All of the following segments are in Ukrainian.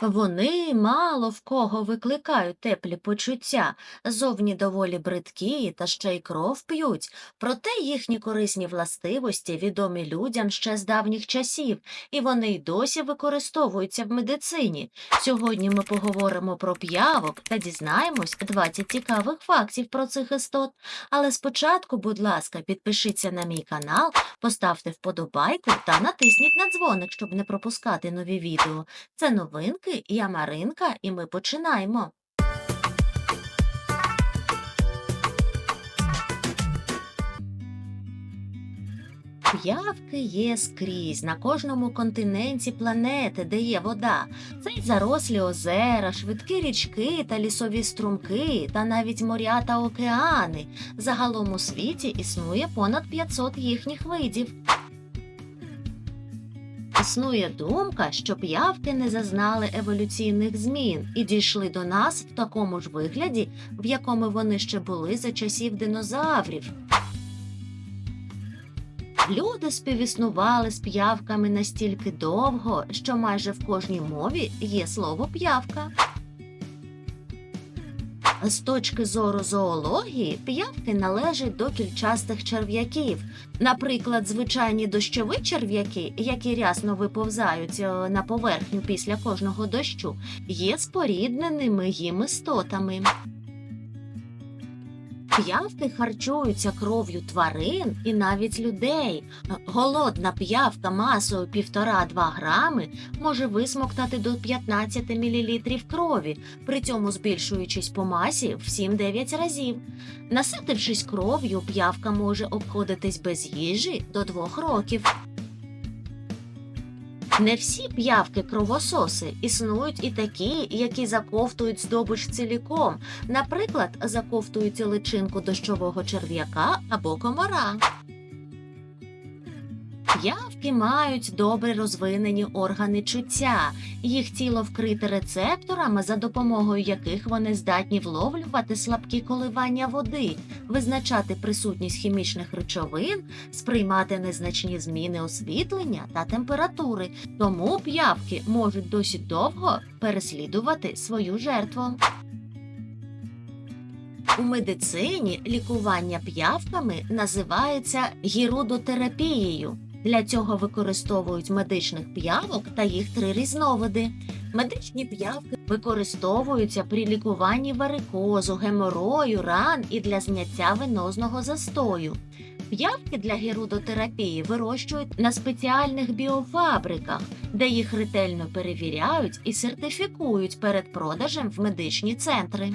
Вони мало в кого викликають теплі почуття, зовні доволі бридкі та ще й кров п'ють, проте їхні корисні властивості відомі людям ще з давніх часів, і вони й досі використовуються в медицині. Сьогодні ми поговоримо про п'явок та дізнаємось 20 цікавих фактів про цих істот. Але спочатку, будь ласка, підпишіться на мій канал, поставте вподобайку та натисніть на дзвоник, щоб не пропускати нові відео. Це новинки, я Маринка, і ми починаємо. П'явки є скрізь на кожному континенті планети, де є вода. Це й зарослі озера, швидкі річки та лісові струмки, та навіть моря та океани. Загалом у світі існує понад 500 їхніх видів. Існує думка, що п'явки не зазнали еволюційних змін і дійшли до нас в такому ж вигляді, в якому вони ще були за часів динозаврів. Люди співіснували з п'явками настільки довго, що майже в кожній мові є слово п'явка. З точки зору зоології, п'явки належать до кільчастих черв'яків. Наприклад, звичайні дощові черв'яки, які рясно виповзають е, на поверхню після кожного дощу, є спорідненими їм істотами. П'явки харчуються кров'ю тварин і навіть людей. Голодна п'явка масою 1,5-2 грами може висмоктати до 15 мл крові, при цьому збільшуючись по масі в 7-9 разів. Наситившись кров'ю, п'явка може обходитись без їжі до 2 років. Не всі п'явки кровососи існують і такі, які заковтують здобич ціліком, наприклад, заковтують личинку дощового черв'яка або комара. П'явки мають добре розвинені органи чуття. Їх тіло вкрите рецепторами, за допомогою яких вони здатні вловлювати слабкі коливання води, визначати присутність хімічних речовин, сприймати незначні зміни освітлення та температури. Тому п'явки можуть досить довго переслідувати свою жертву. У медицині лікування п'явками називається гірудотерапією. Для цього використовують медичних п'явок та їх три різновиди. Медичні п'явки використовуються при лікуванні варикозу, геморою, ран і для зняття венозного застою. П'явки для герудотерапії вирощують на спеціальних біофабриках, де їх ретельно перевіряють і сертифікують перед продажем в медичні центри.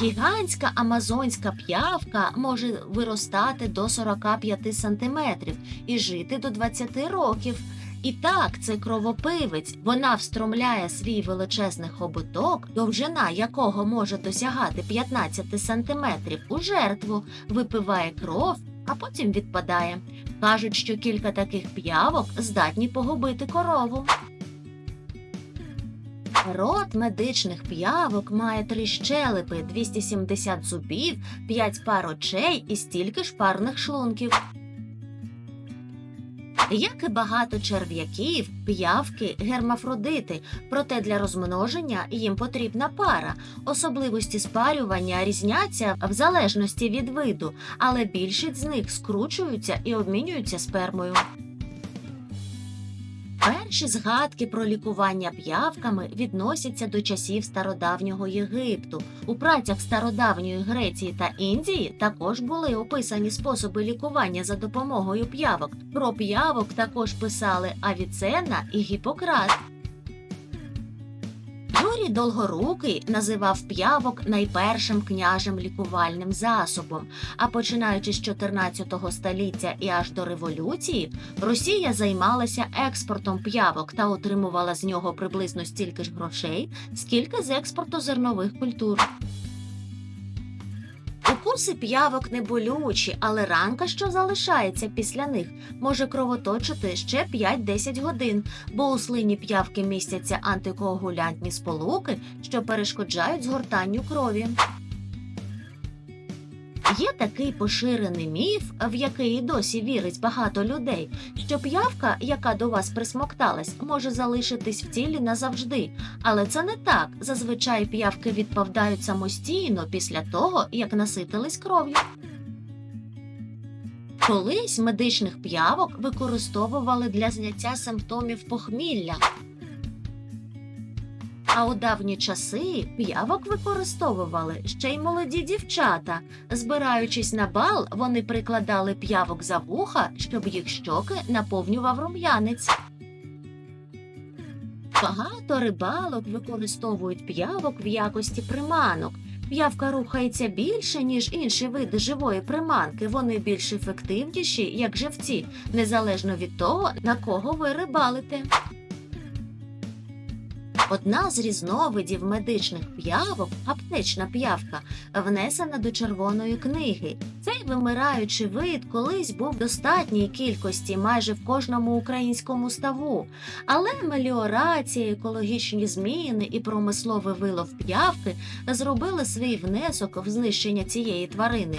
Гігантська амазонська п'явка може виростати до 45 сантиметрів і жити до 20 років. І так, це кровопивець. Вона встромляє свій величезний хоботок, довжина якого може досягати 15 сантиметрів у жертву, випиває кров, а потім відпадає. Кажуть, що кілька таких п'явок здатні погубити корову. Рот медичних п'явок має три щелепи, 270 зубів, 5 пар очей і стільки ж парних шлунків. Як і багато черв'яків, п'явки гермафродити, проте для розмноження їм потрібна пара. Особливості спарювання різняться в залежності від виду, але більшість з них скручуються і обмінюються спермою. Перші згадки про лікування п'явками відносяться до часів стародавнього Єгипту. У працях стародавньої Греції та Індії також були описані способи лікування за допомогою п'явок. Про п'явок також писали Авіценна і Гіппократ. Юрій Долгорукий називав п'явок найпершим княжим лікувальним засобом. А починаючи з 14 століття і аж до революції, Росія займалася експортом п'явок та отримувала з нього приблизно стільки ж грошей, скільки з експорту зернових культур. Укуси п'явок не болючі, але ранка, що залишається після них, може кровоточити ще 5-10 годин, бо у слині п'явки містяться антикоагулянтні сполуки, що перешкоджають згортанню крові. Є такий поширений міф, в який досі вірить багато людей, що п'явка, яка до вас присмокталась, може залишитись в тілі назавжди. Але це не так. Зазвичай п'явки відповідають самостійно після того, як наситились кров'ю. Колись медичних п'явок використовували для зняття симптомів похмілля. А у давні часи п'явок використовували ще й молоді дівчата. Збираючись на бал, вони прикладали п'явок за вуха, щоб їх щоки наповнював рум'янець. Багато рибалок використовують п'явок в якості приманок. П'явка рухається більше, ніж інші види живої приманки. Вони більш ефективніші, як живці, незалежно від того, на кого ви рибалите. Одна з різновидів медичних п'явок, аптечна п'явка, внесена до червоної книги. Цей вимираючий вид колись був в достатній кількості майже в кожному українському ставу. Але меліорація, екологічні зміни і промисловий вилов п'явки зробили свій внесок в знищення цієї тварини.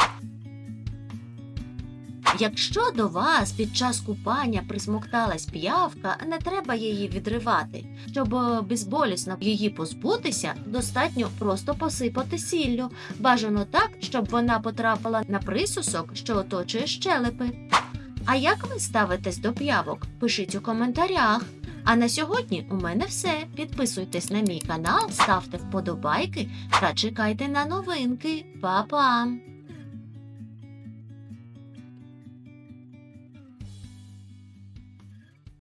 Якщо до вас під час купання присмокталась п'явка, не треба її відривати. Щоб е, безболісно її позбутися, достатньо просто посипати сіллю. Бажано так, щоб вона потрапила на присусок, що оточує щелепи. А як ви ставитесь до п'явок? Пишіть у коментарях. А на сьогодні у мене все. Підписуйтесь на мій канал, ставте вподобайки та чекайте на новинки. Па-па!